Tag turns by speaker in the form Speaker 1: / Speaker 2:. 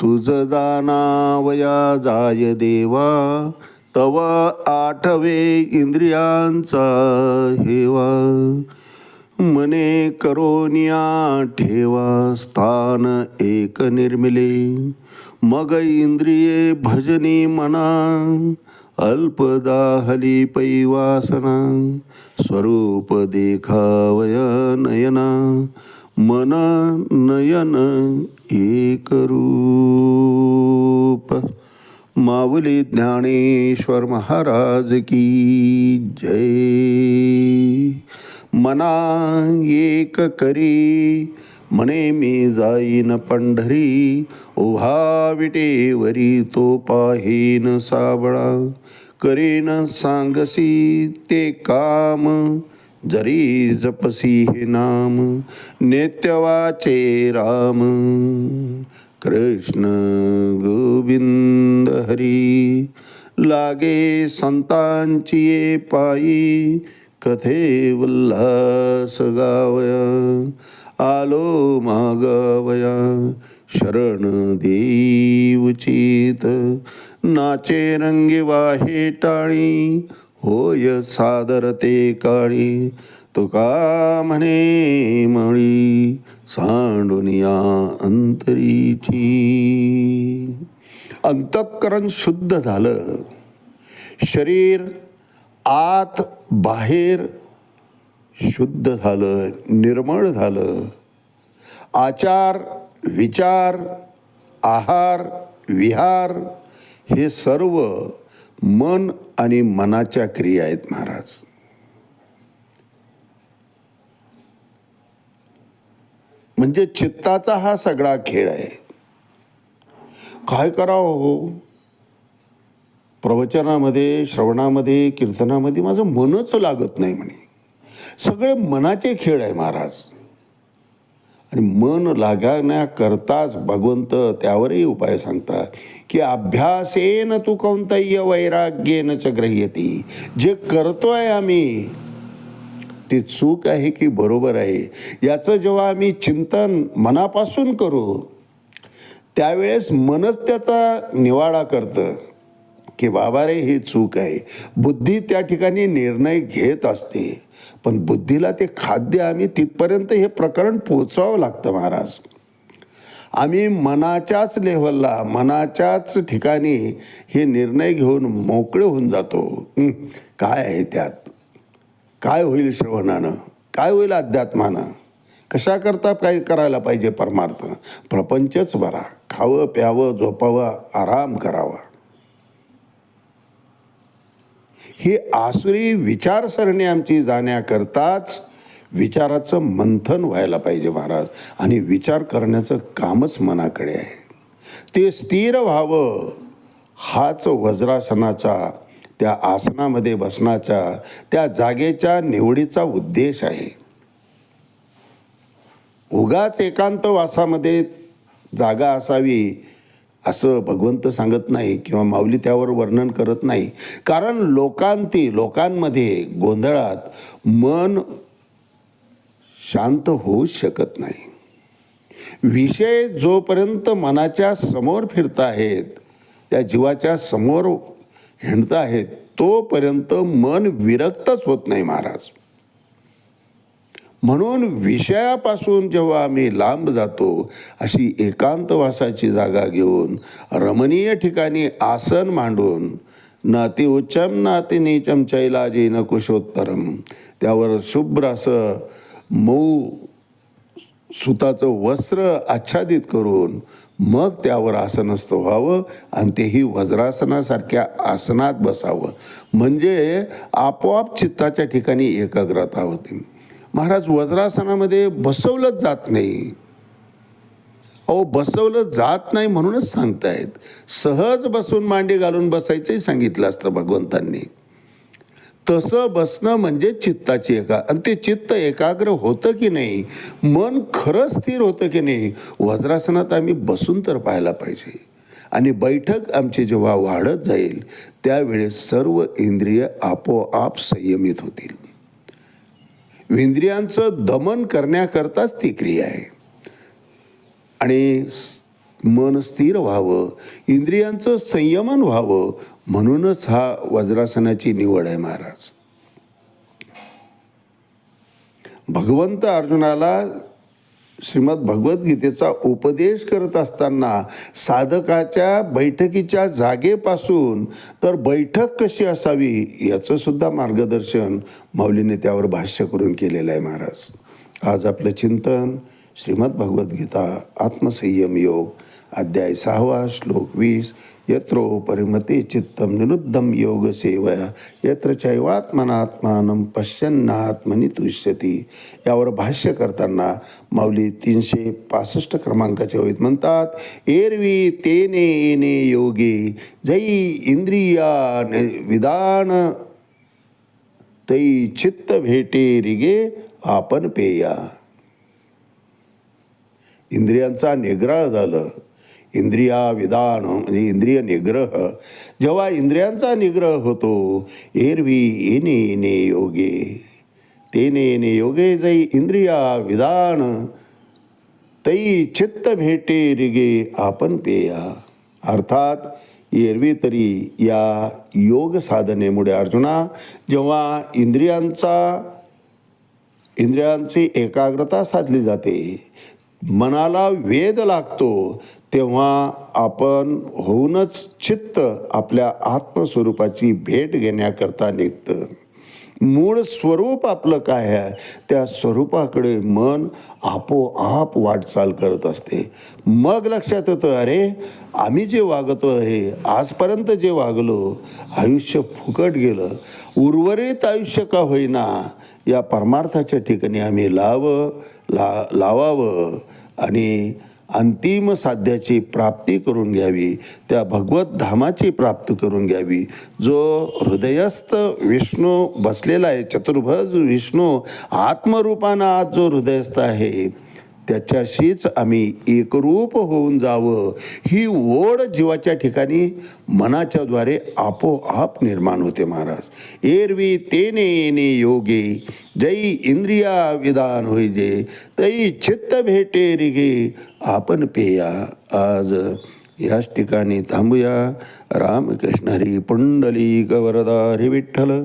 Speaker 1: तुझ जाणावया जाय देवा तव आठवे इंद्रियांचा हेवा. मने करोनिया ठेवा स्थान एक निर्मिले. मग इंद्रिये भजनी मना अल्पदाहली पैवासना. स्वरूप देखावय नयना. मन नयन एक रूप माऊली ज्ञानेश्वर महाराज की जय। मना एक करी म्हणे मी जाईन पंढरी उभा विटेवरी तो पाहीन साबळा करीन सांगसी ते काम जरी जपसी हे नाम नेत्यवाचे राम. कृष्ण गोविंद हरी लागे संतांची ये पायी कथे उल्हास गावया आलो मागावया शरण देवचित नाचे रंगी वाहे टाळी होय सादर ते काळी तुका म्हणे मळी सांडुनिया अंतरीची. अंतःकरण शुद्ध झालं. शरीर आत बाहेर शुद्ध झालं निर्मळ झालं. आचार विचार आहार विहार हे सर्व मन आणि मनाच्या क्रिया आहेत महाराज. म्हणजे चित्ताचा हा सगळा खेळ आहे. काय करावं हो? प्रवचनामध्ये श्रवणामध्ये कीर्तनामध्ये माझं मनच लागत नाही म्हणे. सगळे मनाचे खेळ आहे महाराज. आणि मन लागण्याकरताच भगवंत त्यावरही उपाय सांगतात की अभ्यासेन तू कोणतंय वैराग्येन च ग्रह्यती. जे करतोय आम्ही ते चूक आहे की बरोबर आहे? याचं जेव्हा आम्ही चिंतन मनापासून करू त्यावेळेस मनच त्याचा निवाडा करतं. की बाबा रे ही चूक आहे. बुद्धी त्या ठिकाणी निर्णय घेत असते. पण बुद्धीला ते खाद्य आम्ही तिथपर्यंत हे प्रकरण पोचावं लागतं महाराज. आम्ही मनाच्याच लेव्हलला मनाच्याच ठिकाणी हे निर्णय घेऊन मोकळे होऊन जातो. काय आहे त्यात? काय होईल श्रवणानं? काय होईल अध्यात्मानं? कशाकरता काय करायला पाहिजे परमार्थ प्रपंचच बरा. खावं प्यावं झोपावं आराम करावा. ही आसुरी विचारसरणी आमची जाण्याकरताच विचाराचं मंथन व्हायला पाहिजे महाराज. आणि विचार करण्याचं कामच मनाकडे आहे. ते स्थिर व्हावं हाच वज्रासनाचा त्या आसनामध्ये बसण्याचा त्या जागेच्या निवडीचा उद्देश आहे. उगाच एकांतवासामध्ये जागा असावी असं भगवंत सांगत नाही किंवा माऊली त्यावर वर्णन करत नाही. कारण लोकांती लोकांमध्ये गोंधळात मन शांत होऊ शकत नाही. विषय जोपर्यंत मनाच्या समोर फिरत आहेत त्या जीवाच्या समोर हिंडत आहेत तोपर्यंत मन विरक्तच होत नाही महाराज. म्हणून विषयापासून जेव्हा आम्ही लांब जातो अशी एकांतवासाची जागा घेऊन रमणीय ठिकाणी आसन मांडून नाती उच्चम नाती नीचम चैलाजी न कुशोत्तरम त्यावर शुभ्र असं मऊ सुताचं वस्त्र आच्छादित करून मग त्यावर आसनस्थ व्हावं आणि तेही वज्रासनासारख्या आसनात बसावं. म्हणजे आपोआप चित्ताच्या ठिकाणी एकाग्रता होती. महाराज वज्रासनामध्ये बसवलंच जात नाही. अहो बसवलं जात नाही म्हणूनच सांगतायत. सहज बसून मांडी घालून बसायचंही सांगितलं असतं भगवंतांनी. तसं बसणं म्हणजे चित्ताची एका आणि ते चित्त एकाग्र होतं की नाही मन खरं स्थिर होतं की नाही वज्रासनात आम्ही बसून तर पाहायला पाहिजे. आणि बैठक आमची जेव्हा वाढत जाईल त्यावेळेस सर्व इंद्रिय आपोआप संयमित होतील. इंद्रियांचं दमन करण्याकरताच ती क्रिया आहे. आणि मन स्थिर व्हावं इंद्रियांचं संयमन व्हावं म्हणूनच हा वज्रासनाची निवड आहे महाराज. भगवंत अर्जुनाला श्रीमद भगवद्गीतेचा उपदेश करत असताना साधकाच्या बैठकीच्या जागेपासून तर बैठक कशी असावी याचं सुद्धा मार्गदर्शन माऊलीने त्यावर भाष्य करून केलेलं आहे महाराज. आज आपलं चिंतन श्रीमद भगवद्गीता आत्मसंयम योग अध्याय सहावा श्लोक वीस यत्रो परिमते चित्तम निरुद्धम योग सेवया यत्र चैवात्मनात्मानं पश्यन्नात्मनी तुष्यती। यावर भाष्य करताना माऊली तीनशे पासष्ट क्रमांकाचे होईत म्हणतात एरवी तेने येणे योगे जै इंद्रिया नि- विधान तै चित्त भेटे रिगे आपण पेया. इंद्रियांचा निग्रह झालं. इंद्रिया विधान म्हणजे इंद्रिय निग्रह. जेव्हा इंद्रियांचा निग्रह होतो एरवी येणे येणे योगे. तेने येणे योगे जै इंद्रिया विधान तै चित्त भेटे रिगे आपण पेया. अर्थात एरवी तरी या योग साधनेमुळे अर्जुना जेव्हा इंद्रियांचा इंद्रियांची एकाग्रता साधली जाते मनाला वेद लागतो तेव्हा आपण होऊनच चित्त आपल्या आत्मस्वरूपाची भेट घेण्याकरता निघतं. मूळ स्वरूप आपलं काय आहे? त्या स्वरूपाकडे मन आपोआप वाटचाल करत असते. मग लक्षात येतं अरे आम्ही जे वागतो आहे आजपर्यंत जे वागलो आयुष्य फुकट गेलं. उर्वरित आयुष्य का होईना या परमार्थाच्या ठिकाणी आम्ही लावं ला लावावं आणि अंतिम साध्याची प्राप्ती करून घ्यावी त्या भगवत धामाची प्राप्ती करून घ्यावी. जो हृदयस्थ विष्णू बसलेला आहे चतुर्भज विष्णू आत्मरूपानं आज जो हृदयस्थ आहे त्याच्याशीच आम्ही एकरूप होऊन जावं. ही ओढ जीवाच्या ठिकाणी मनाच्याद्वारे आपोआप निर्माण होते महाराज. एरवी तेने येणे योगे जै इंद्रिया विधान होईजे तई चित्त भेटे रिगे आपण पेया आज. याच ठिकाणी थांबूया. रामकृष्ण हरी पुंडली गवरदा हरी विठ्ठल.